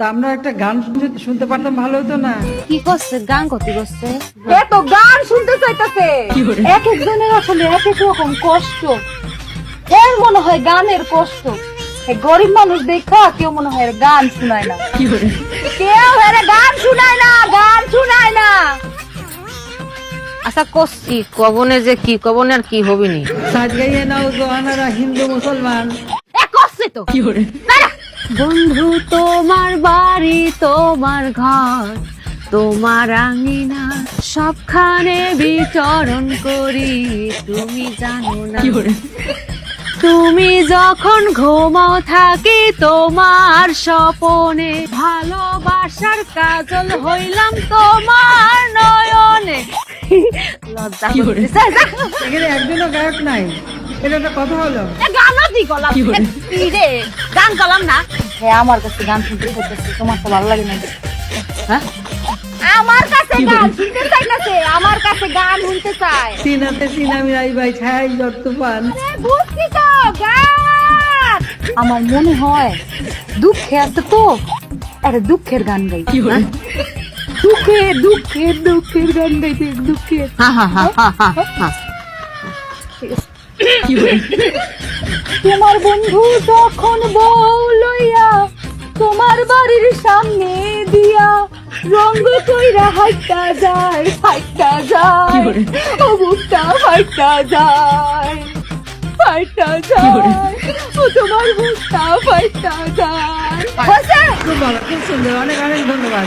তা আমরা একটা গান শুনতে শুনতে পারতাম ভালো হতো না। কি করছে? গান করতে করছে? এত গান শুনতে চাইতেছে। এক একজনের আসলে এক এক রকম কষ্ট। এর মনে হয় গানের কষ্ট। গরিব মানুষ দেখা কেউ মনে হয় গান শুনায় না। কেউ এর গান শুনায় না গান শুনায় না। আচ্ছা করছি কবনে যে কি কবনে আর কি হবিনি? সাজ গাইয়ে নাও জোয়ানারা হিন্দু মুসলমান। এ করছে তো। বন্ধু তোমার বাড়ি তোমার ঘর তোমার আঙিনা সবখানে বিচরণ করি। তুমি জানো না। তুমি যখন ঘুমাও থাকি তোমার স্বপনে ভালোবাসার কাজল হইলাম তোমার নয়নে। লজ্জা একজনও গায়ক নাই। এটা একটা কথা হলো এ গলাম রে? গান গলাম না? হ্যাঁ আমার কাছে গান শুনতে চাইতেছে তোমার তো ভালো লাগে না হ্যাঁ? আমার কাছে গান শুনতে চাইতেছে আমার কাছে গান শুনতে চায়। সিনাতে সিনামি রাই ভাই ছাই জ্বর বুঝছি তো গান। আমার মনে হয় দুঃখে আছে তো। আরে দুঃখের গান গাই। হ্যাঁ? দুঃখের দুঃখের দুঃখের গান গাইতে দুঃখের হা হা হা হা হা হা। তোমার বন্ধু যখন বউ লইয়া তোমার বাড়ির সামনে দিয়া রঙ্গ কইরা হাইটা যায় হাইটা যায়। ও বুকটা হাইটা যায় ফাইটা যায়। ও তোমার বুকটা ফাইটা যায়। খুব ভালো খুব সুন্দর। অনেক অনেক ধন্যবাদ।